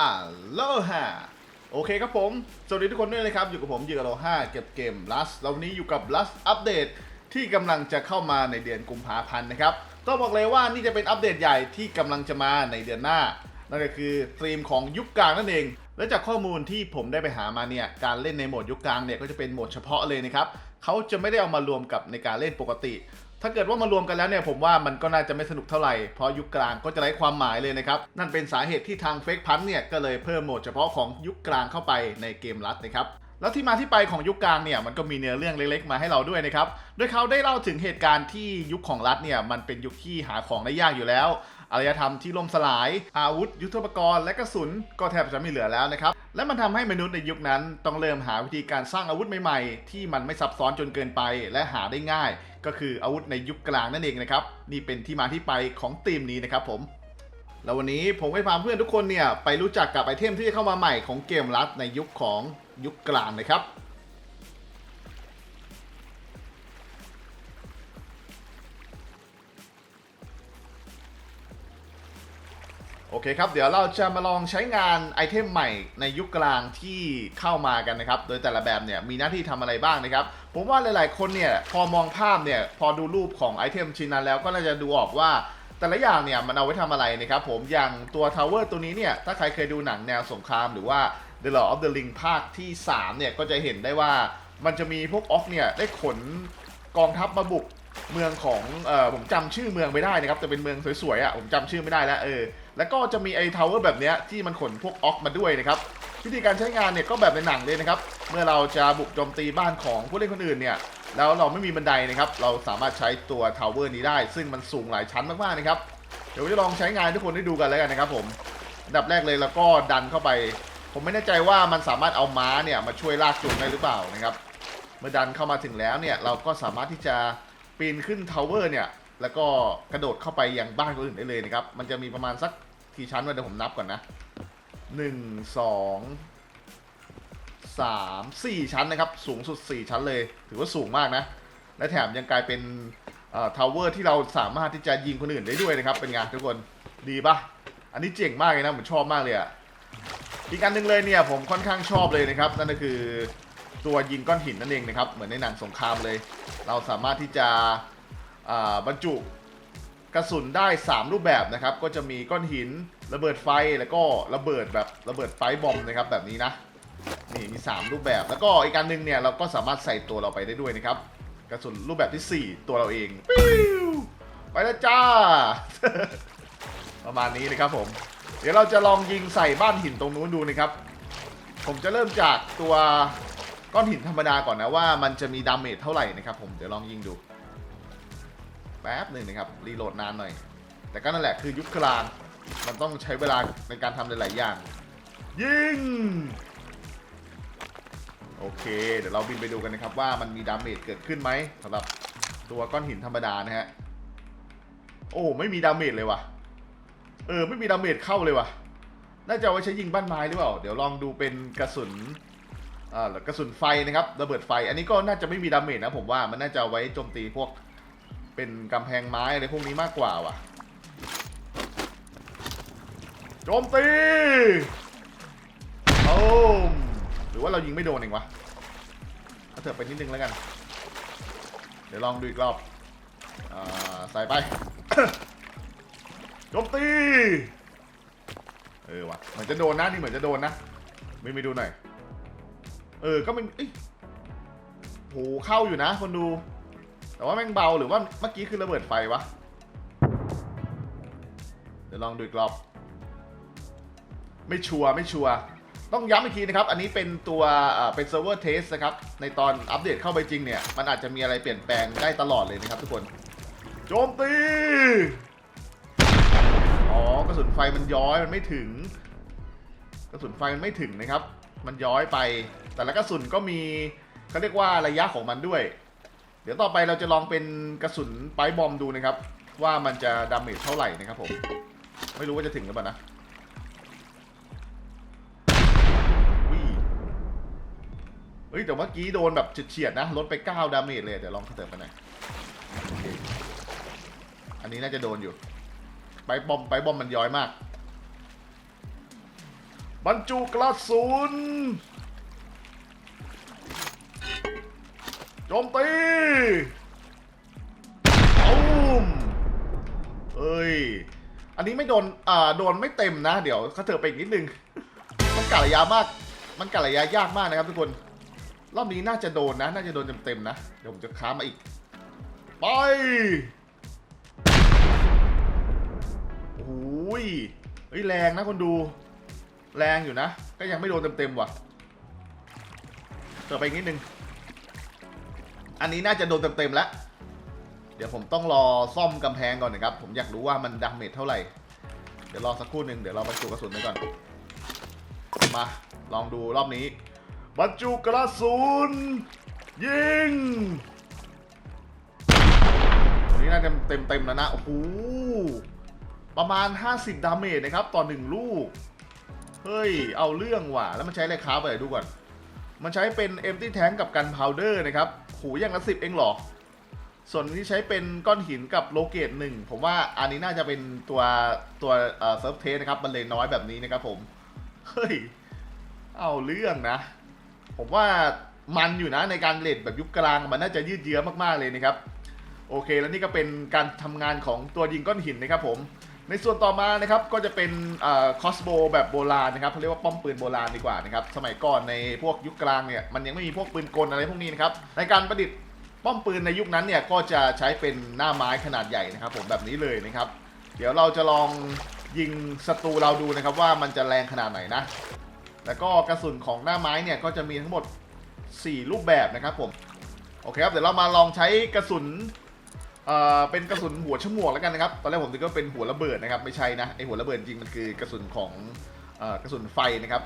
อ่าโลฮาโอเคครับผม สวัสดีทุกคนด้วยนะครับ อยู่กับผมยูโรห้าเก็บเกมลัสแล้ววันนี้อยู่กับลัสอัปเดตที่กำลังจะเข้ามาในเดือนกุมภาพันธ์นะครับต้องบอกเลยว่านี่จะเป็นอัปเดตใหญ่ที่กำลังจะมาในเดือนหน้า นั่นก็คือธีมของยุคกลางนั่นเอง และจากข้อมูลที่ผมได้ไปหามาเนี่ย การเล่นในโหมดยุคกลางเนี่ยก็จะเป็นโหมดเฉพาะเลยนะครับเขาจะไม่ได้เอามารวมกับในการเล่นปกติ ถ้าเกิดว่ามารวมกันแล้วเนี่ยผมว่ามันก็น่าจะไม่สนุกเท่าไหร่ เพราะยุคกลางก็จะไร้ความหมายเลยนะครับ นั่นเป็นสาเหตุที่ทางเฟกพันเนี่ยก็เลยเพิ่มโหมดเฉพาะของยุคกลางเข้าไปในเกมรัดนะครับ แล้วที่มาที่ไปของยุคกลางเนี่ยมันก็มีเนื้อเรื่องเล็กๆ มาให้เราด้วยนะครับ โดยเขาได้เล่าถึงเหตุการณ์ที่ยุคของรัฐเนี่ยมันเป็นยุคที่หาของได้ยากอยู่แล้วอารยธรรมที่ล่มสลาย อาวุธ ยุทโธปกรณ์ และกระสุนก็แทบจะไม่เหลือแล้วนะครับ และมันทำให้มนุษย์ในยุคนั้นต้องเริ่มหาวิธีการสร้างอาวุธใหม่ๆ ที่มันไม่ซับซ้อนจนเกินไปและหาได้ง่าย ก็คืออาวุธในยุคกลางนั่นเองนะครับ นี่เป็นที่มาที่ไปของธีมนี้นะครับผมแล้ววันนี้ผมให้พาเพื่อนทุกคนเนี่ยไปรู้จักกับไอเทมที่เข้ามาใหม่ของเกมลัดในยุคของ ยุคกลางนะครับ โอเคครับ เดี๋ยวเราจะมาลองใช้งานไอเทมใหม่ในยุคกลางที่เข้ามากันนะครับ โดยแต่ละแบบเนี่ยมีหน้าที่ทำอะไรบ้างนะครับ ผมว่าหลายๆคนเนี่ยพอมองภาพเนี่ยพอดูรูปของไอเทมชิ้นนั้นแล้วก็น่าจะดูออกว่าแต่ละอย่างเนี่ยมันเอาไว้ทำอะไรนะครับผมอย่างตัวทาวเวอร์ตัวนี้เนี่ยถ้าใครเคยดูหนังแนวสงครามหรือว่า The Lord of the Ring ภาคที่ 3 เนี่ย ก็จะเห็นได้ว่ามันจะมีพวกออกเนี่ย ได้ขนกองทัพมาบุกเมืองของเออผมจำชื่อเมืองไม่ได้นะครับแต่เป็นเมืองสวยๆอะผมจำชื่อไม่ได้แล้วเออแล้วก็จะมีไอ้ทาวเวอร์แบบเนี้ยที่มันขนพวกออกมาด้วยนะครับวิธีการใช้งานเนี่ยก็แบบในหนังเลยนะครับเมื่อเราจะบุกโจมตีบ้านของผู้เล่นคนอื่นเนี่ยแล้วเราไม่มีบันไดนะครับเราสามารถใช้ตัวทาวเวอร์นี้ได้ ซึ่งมันสูงหลายชั้นมากๆนะครับเดี๋ยวจะลองใช้งานทุกคนได้ดูกันแล้วกันนะครับผมอันดับแรกเลยแล้วก็ดันเข้าไป ผมไม่แน่ใจว่ามันสามารถเอาม้าเนี่ยมาช่วยลากจูงได้หรือเปล่านะครับ เมื่อดันเข้ามาถึงแล้วเนี่ยเราก็สามารถที่จะปีนขึ้นทาวเวอร์เนี่ยแล้วก็กระโดดเข้าไปยังบ้านคนอื่นได้เลยนะครับ มันจะมีประมาณสักกี่ชั้นวะเดี๋ยวผมนับก่อนนะหนึ่งสองสามสี่ชั้นนะครับ สูงสุดสี่ชั้นเลย ถือว่าสูงมากนะ และแถมยังกลายเป็นทาวเวอร์ที่เราสามารถที่จะยิงคนอื่นได้ด้วยนะครับ เป็นไงทุกคนดีปะอันนี้เจ๋งมากเลยนะผมชอบมากเลยอะ อีกอันหนึงเลยเนี่ยผมค่อนข้างชอบเลยนะครับ นั่นก็คือตัวยิงก้อนหินนั่นเองนะครับ เหมือนในหนังสงครามเลย เราสามารถที่จะบรรจุกระสุนได้ 3 รูปแบบนะครับ ก็จะมีก้อนหินระเบิดไฟแล้วก็ระเบิดแบบระเบิดไฟบอมนะครับแบบนี้นะนี่มี 3 รูปแบบ แล้วก็อีกอันหนึ่งเนี่ยเราก็สามารถใส่ตัวเราไปได้ด้วยนะครับ กระสุนรูปแบบที่ 4 ตัวเราเองปิ้วไปแล้วจ้า ประมาณนี้นะครับผม ดี๋ยวเราจะลองยิงใส่บ้านหินตรงนู้นดูนะครับ ผมจะเริ่มจากตัวก้อนหินธรรมดาก่อนนะว่ามันจะมีดาเมจเท่าไหร่นะครับ ผมเดี๋ยวลองยิงดู แป๊บหนึ่งนะครับรีโหลดนานหน่อย แต่ก็นั่นแหละคือยุคกลางมันต้องใช้เวลาในการทำหลาย ๆ อย่าง ยิง โอเค เดี๋ยวเราบินไปดูกันนะครับว่ามันมีดาเมจเกิดขึ้นไหมสำหรับตัวก้อนหินธรรมดานะฮะโอ้ไม่มีดาเมจเลยว่ะ เออ ไม่มีดาเมจเข้าเลยว่ะ น่าจะเอาไว้ใช้ยิงบ้านไม้หรือเปล่า เดี๋ยวลองดูเป็นกระสุนอ่ากระสุนไฟนะครับระเบิดไฟ อันนี้ก็น่าจะไม่มีดาเมจนะผมว่ามันน่าจะเอาไว้โจมตีพวกเป็นกำแพงไม้อะไรพวกนี้มากกว่าว่ะโจมตีโอ้มหรือว่าเรายิงไม่โดนเองวะเอาเถอะไปนิดนึงแล้วกัน เดี๋ยวลองดูอีกรอบอ่าใส่ไป โจมตี เออวะเหมือนจะโดนนะนี่เหมือนจะโดนนะไม่ไม่ดูหน่อย เออก็ไม่เอ้ยโหเข้าอยู่นะ คนดู แต่ว่าแม่งเบาหรือว่าเมื่อกี้คือระเบิดไฟวะ เดี๋ยวลองดูอีกรอบ ไม่ชัวร์ไม่ชัวร์ต้องย้ำอีกทีนะครับ อันนี้เป็นตัวเอ่อเป็นเซิร์ฟเวอร์เทสนะครับ ในตอนอัปเดตเข้าไปจริงเนี่ย มันอาจจะมีอะไรเปลี่ยนแปลงได้ตลอดเลยนะครับทุกคน โจมตี อ๋อกระสุนไฟมันย้อยมันไม่ถึง กระสุนไฟมันไม่ถึงนะครับ มันย้อยไป แต่ละกระสุนก็มีเขาเรียกว่าระยะของมันด้วย เดี๋ยวต่อไปเราจะลองเป็นกระสุนไปบอมดูนะครับ ว่ามันจะดาเมจเท่าไหร่นะครับผมไม่รู้ว่าจะถึงหรือเปล่านะวิเฮ้ยแต่เมื่อกี้โดนแบบเฉียดๆนะลดไป 9 ดาเมจเลย เดี๋ยวลองเติมกันหน่อยอันนี้น่าจะโดนอยู่ ไปบอมไปบอมมันย้อยมาก บรรจุกระสุนโจมตีตูมเอ้ย อันนี้ไม่โดน อ่า โดนไม่เต็มนะ เดี๋ยวเขาเถอไปอีกนิดนึง มันกะระยะมาก มันกะระยะยากมากนะครับทุกคน รอบนี้น่าจะโดนนะ น่าจะโดนเต็มๆนะ เดี๋ยวผมจะค้ามาอีก ไป โอ้ยเฮ้ยแรงนะคนดู แรงอยู่นะ ก็ยังไม่โดนเต็มๆว่ะเติมไปอีกนิดนึง อันนี้น่าจะโดนเต็มๆแล้ว เดี๋ยวผมต้องรอซ่อมกำแพงก่อนนะครับ ผมอยากรู้ว่ามันดาเมจเท่าไหร่ เดี๋ยวรอสักครู่หนึ่งเดี๋ยวเราบรรจุกระสุนไปก่อน มา ลองดูรอบนี้บรรจุกระสุนยิงนนี้น่าจะเต็มเต็มๆแล้วนะ โอ้โห ประมาณ 50 ดาเมจนะครับ ต่อหนึ่งลูก เฮ้ย เอาเรื่องว่ะ แล้วมันใช้อะไรค้าไปดูก่อน มันใช้เป็น empty tank กับกันพาวเดอร์นะครับโหอย่างละสิบเองหรอ ส่วนที่ใช้เป็นก้อนหินกับโลเกตหนึ่งผมว่าอันนี้น่าจะเป็นตัวตัวเอ่อเซิร์ฟเทสนะครับ มันเลยน้อยแบบนี้นะครับผม เฮ้ย เอาเรื่องนะ ผมว่ามันอยู่นะในการเลดแบบยุคกลางมันน่าจะยืดเยื้อมากๆเลยนะครับ โอเค แล้วนี่ก็เป็นการทำงานของตัวยิงก้อนหินนะครับผม ในส่วนต่อมานะครับก็จะเป็นคอสโบแบบโบราณนะครับเขาเรียกว่าป้อมปืนโบราณดีกว่านะครับสมัยก่อนในพวกยุคกลางเนี่ยมันยังไม่มีพวกปืนกลอะไรพวกนี้นะครับในการประดิษฐ์ป้อมปืนในยุคนั้นเนี่ยก็จะใช้เป็นหน้าไม้ขนาดใหญ่นะครับ ผมแบบนี้เลยนะครับ เดี๋ยวเราจะลองยิงศัตรูเราดูนะครับว่ามันจะแรงขนาดไหนนะ แล้วก็กระสุนของหน้าไม้เนี่ยก็จะมีทั้งหมด 4 รูปแบบนะครับผมโอเคครับเดี๋ยวเรามาลองใช้กระสุน เอ่อเป็นกระสุนหัวฉมวกแล้วกันนะครับ ตอนแรกผมนึกว่าเป็นหัวระเบิดนะครับ ไม่ใช่นะไอหัวระเบิดจริงมันคือกระสุนของเอ่อกระสุนไฟนะครับ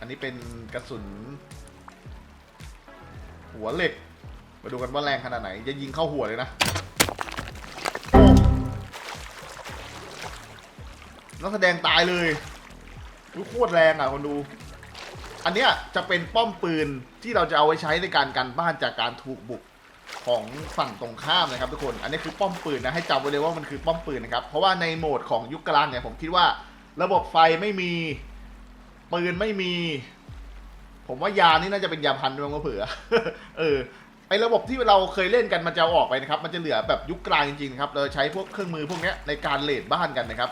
อันนี้เป็นกระสุน หัวเหล็ก มาดูกันว่าแรงขนาดไหนจะยิงเข้าหัวเลยนะโอ้นักแสดงตายเลยดูโคตรแรงอะคนดู อันเนี้ยจะเป็นป้อมปืนที่เราจะเอาไว้ใช้ในการกันบ้านจากการถูกบุก ของฝั่งตรงข้ามนะครับทุกคน อันนี้คือป้อมปืนนะให้จำไว้เลยว่ามันคือป้อมปืนนะครับ เพราะว่าในโหมดของยุคกลางเนี่ยผมคิดว่า ระบบไฟไม่มีปืนไม่มี ผมว่ายานี่น่าจะเป็นยาพันธุ์ด้วยมั้งเผื่อเออไอระบบที่เราเคยเล่นกันมันจะออกไปนะครับ มันจะเหลือแบบยุคกลางจริงๆครับ เราใช้พวกเครื่องมือพวกนี้ในการเลดบ้านกันนะครับ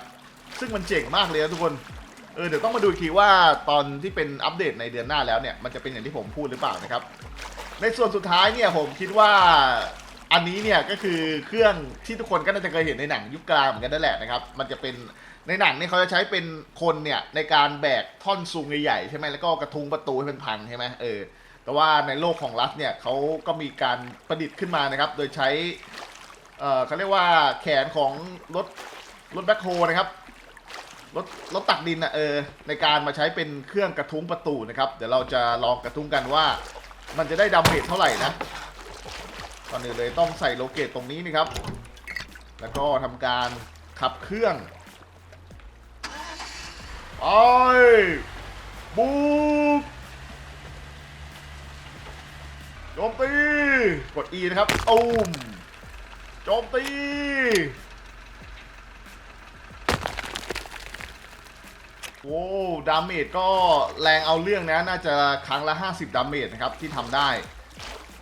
ซึ่งมันเจ๋งมากเลยนะทุกคน เออเดี๋ยวต้องมาดูทีว่าตอนที่เป็นอัปเดตในเดือนหน้าแล้วเนี่ย มันจะเป็นอย่างที่ผมพูดหรือเปล่านะครับ ในส่วนสุดท้ายเนี่ยผมคิดว่าอันนี้เนี่ยก็คือเครื่องที่ทุกคนก็น่าจะเคยเห็นในหนังยุคกลางเหมือนกันนั่นแหละนะครับ มันจะเป็นในหนังเนี่ยเขาจะใช้เป็นคนเนี่ยในการแบกท่อนซุงใหญ่ๆใช่ไหมแล้วก็กระทุงประตูให้มันพังใช่ไหมเออ แต่ว่าในโลกของรัฐเนี่ยเขาก็มีการประดิษฐ์ขึ้นมานะครับ โดยใช้เออเขาเรียกว่าแขนของรถรถแบ็คโฮนะครับรถรถตักดินอะเออในการมาใช้เป็นเครื่องกระทุ้งประตูนะครับ เดี๋ยวเราจะลองกระทุ้งกันว่า มันจะได้ดาเมจเท่าไหร่นะ ก่อนอื่นเลยต้องใส่โลเกตตรงนี้นะครับ แล้วก็ทำการขับเครื่องไปบุกโจมตี กด E นะครับตูมโจมตี โอ้ดาเมจก็แรงเอาเรื่องนะ น่าจะครั้งละ 50 ดาเมจนะครับที่ทำได้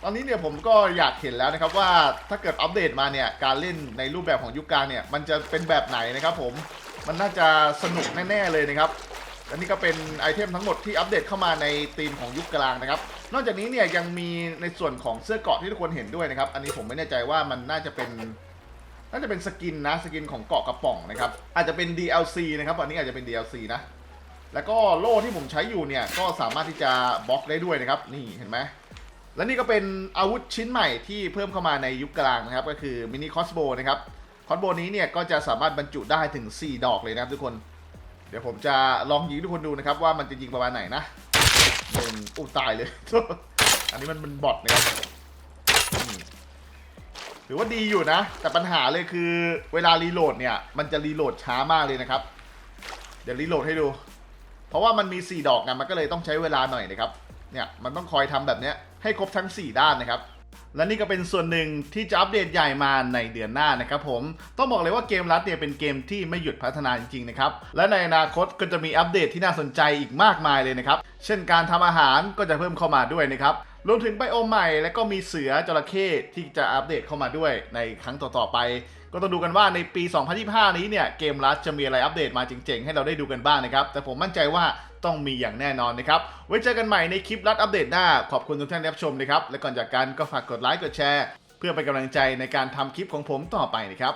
ตอนนี้เนี่ยผมก็อยากเห็นแล้วนะครับว่าถ้าเกิดอัปเดตมาเนี่ยการเล่นในรูปแบบของยุคกลางเนี่ยมันจะเป็นแบบไหนนะครับผม มันน่าจะสนุกแน่ๆเลยนะครับและนี่ก็เป็นไอเทมทั้งหมดที่อัปเดตเข้ามาในธีมของยุคกลางนะครับ นอกจากนี้เนี่ยยังมีในส่วนของเสื้อเกราะที่ทุกคนเห็นด้วยนะครับ อันนี้ผมไม่แน่ใจว่ามันน่าจะเป็น น่าจะเป็นสกินนะสกินของเกาะกระป๋องนะครับ อาจจะเป็น DLC นะครับอันนี้อาจจะเป็น DLC นะ แล้วก็โล่ที่ผมใช้อยู่เนี่ยก็สามารถที่จะบล็อกได้ด้วยนะครับ นี่เห็นไหมและนี่ก็เป็นอาวุธชิ้นใหม่ที่เพิ่มเข้ามาในยุคกลางนะครับ ก็คือมินิคอสโบนะครับคอสโบนี้เนี่ยก็จะสามารถบรรจุได้ถึง 4 ดอกเลยนะครับทุกคน เดี๋ยวผมจะลองยิงทุกคนดูนะครับ ว่ามันจะยิงประมาณไหนนะหนึ่งอู้ตายเลย อันนี้มันเป็นบอทนะครับ ถือว่าดีอยู่นะ แต่ปัญหาเลยคือเวลารีโหลดเนี่ย มันจะรีโหลดช้ามากเลยนะครับ เดี๋ยวรีโหลดให้ดู เพราะว่ามันมี 4 ดอกไงมันก็เลยต้องใช้เวลาหน่อยนะครับ เนี่ย มันต้องคอยทำแบบนี้ให้ครบทั้ง 4 ด้านนะครับ และนี่ก็เป็นส่วนหนึ่งที่จะอัปเดตใหญ่มาในเดือนหน้านะครับผม ต้องบอกเลยว่าเกมรัดเนี่ยเป็นเกมที่ไม่หยุดพัฒนาจริงๆนะครับ และในอนาคตก็จะมีอัปเดตที่น่าสนใจอีกมากมายเลยนะครับ เช่นการทำอาหารก็จะเพิ่มเข้ามาด้วยนะครับ รวมถึงไบโอมใหม่และก็มีเสือจระเข้ที่จะอัปเดตเข้ามาด้วยในครั้งต่อๆไป ก็ต้องดูกันว่าในปี 2025 นี้เนี่ยเกมรัดจะมีอะไรอัปเดตมาเจ๋งๆ ให้เราได้ดูกันบ้างนะครับ แต่ผมมั่นใจว่าต้องมีอย่างแน่นอนนะครับ ไว้เจอกันใหม่ในคลิปรัดอัปเดตหน้า ขอบคุณทุกท่านที่รับชมนะครับ และก่อนจากกันก็ฝากกดไลค์กดแชร์ เพื่อเป็นกำลังใจในการทำคลิปของผมต่อไปนะครับ